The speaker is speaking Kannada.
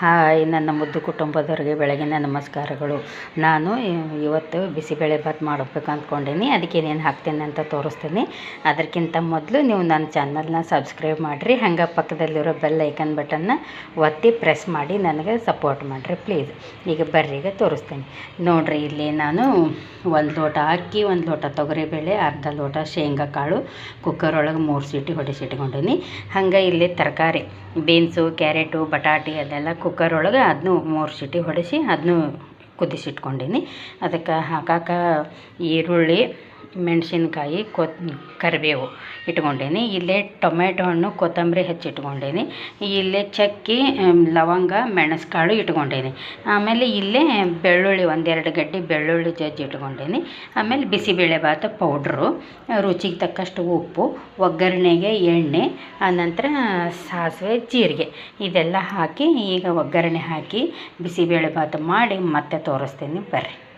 ಹಾಯ್, ನನ್ನ ಮುದ್ದು ಕುಟುಂಬದವರಿಗೆ ಬೆಳಗಿನ ನಮಸ್ಕಾರಗಳು. ನಾನು ಇವತ್ತು ಬಿಸಿಬೇಳೆ ಭಾತ್ ಮಾಡಬೇಕು ಅಂದ್ಕೊಂಡೀನಿ. ಅದಕ್ಕೆ ಏನೇನು ಹಾಕ್ತೀನಿ ಅಂತ ತೋರಿಸ್ತೀನಿ. ಅದಕ್ಕಿಂತ ಮೊದಲು ನೀವು ನನ್ನ ಚಾನಲ್ನ ಸಬ್ಸ್ಕ್ರೈಬ್ ಮಾಡಿರಿ. ಹಂಗೆ ಪಕ್ಕದಲ್ಲಿರೋ ಬೆಲ್ ಐಕನ್ ಬಟನ್ನ ಒತ್ತಿ ಪ್ರೆಸ್ ಮಾಡಿ ನನಗೆ ಸಪೋರ್ಟ್ ಮಾಡಿರಿ ಪ್ಲೀಸ್ ಈಗ ಬರ್ರಿ, ಈಗ ತೋರಿಸ್ತೀನಿ. ನೋಡಿರಿ, ಇಲ್ಲಿ ನಾನು ಒಂದು ಲೋಟ ಅಕ್ಕಿ, ಒಂದು ಲೋಟ ತೊಗರಿಬೇಳೆ ಅರ್ಧ ಲೋಟ ಶೇಂಗಾ ಕಾಳು ಕುಕ್ಕರ್ ಒಳಗೆ ಮೂರು ಸೀಟಿ ಹೊಡೆಸಿಟ್ಕೊಂಡೀನಿ. ಹಂಗೆ ಇಲ್ಲಿ ತರಕಾರಿ. ಬೀನ್ಸು, ಕ್ಯಾರೆಟು, ಬಟಾಟೆ ಅದೆಲ್ಲ ಕುಕ್ಕರ್ ಒಳಗೆ ಅದನ್ನೂ ಮೂರು ಸೀಟಿ ಹೊಡೆಸಿ ಅದನ್ನೂ ಕುದಿಸಿಟ್ಕೊಂಡೀನಿ. ಅದಕ್ಕೆ ಹಾಕಾಕ ಈರುಳ್ಳಿ ಮೆಣಸಿನ್ಕಾಯಿ, ಕೊತ್, ಕರಿಬೇವು ಇಟ್ಕೊಂಡೀನಿ. ಇಲ್ಲೇ ಟೊಮೆಟೊ ಹಣ್ಣು, ಕೊತ್ತಂಬರಿ ಹೆಚ್ಚಿಟ್ಕೊಂಡೀನಿ ಇಲ್ಲೇ ಚಕ್ಕೆ ಲವಂಗ, ಮೆಣಸ್ಕಾಳು ಇಟ್ಕೊಂಡೀನಿ. ಆಮೇಲೆ ಇಲ್ಲೇ ಬೆಳ್ಳುಳ್ಳಿ, ಒಂದೆರಡು ಗಡ್ಡೆ ಬೆಳ್ಳುಳ್ಳಿ ಜಜ್ಜಿ ಇಟ್ಕೊಂಡೀನಿ. ಆಮೇಲೆ ಬಿಸಿಬೇಳೆ ಭಾತ್ ಪೌಡ್ರು, ರುಚಿಗೆ ತಕ್ಕಷ್ಟು ಉಪ್ಪು, ಒಗ್ಗರಣೆಗೆ ಎಣ್ಣೆ ಆನಂತರ ಸಾಸಿವೆ, ಜೀರಿಗೆ ಇದೆಲ್ಲ ಹಾಕಿ ಈಗ ಒಗ್ಗರಣೆ ಹಾಕಿ ಬಿಸಿಬೇಳೆ ಭಾತ್ ಮಾಡಿ ಮತ್ತೆ ತೋರಿಸ್ತೀನಿ ಬರ್ರಿ.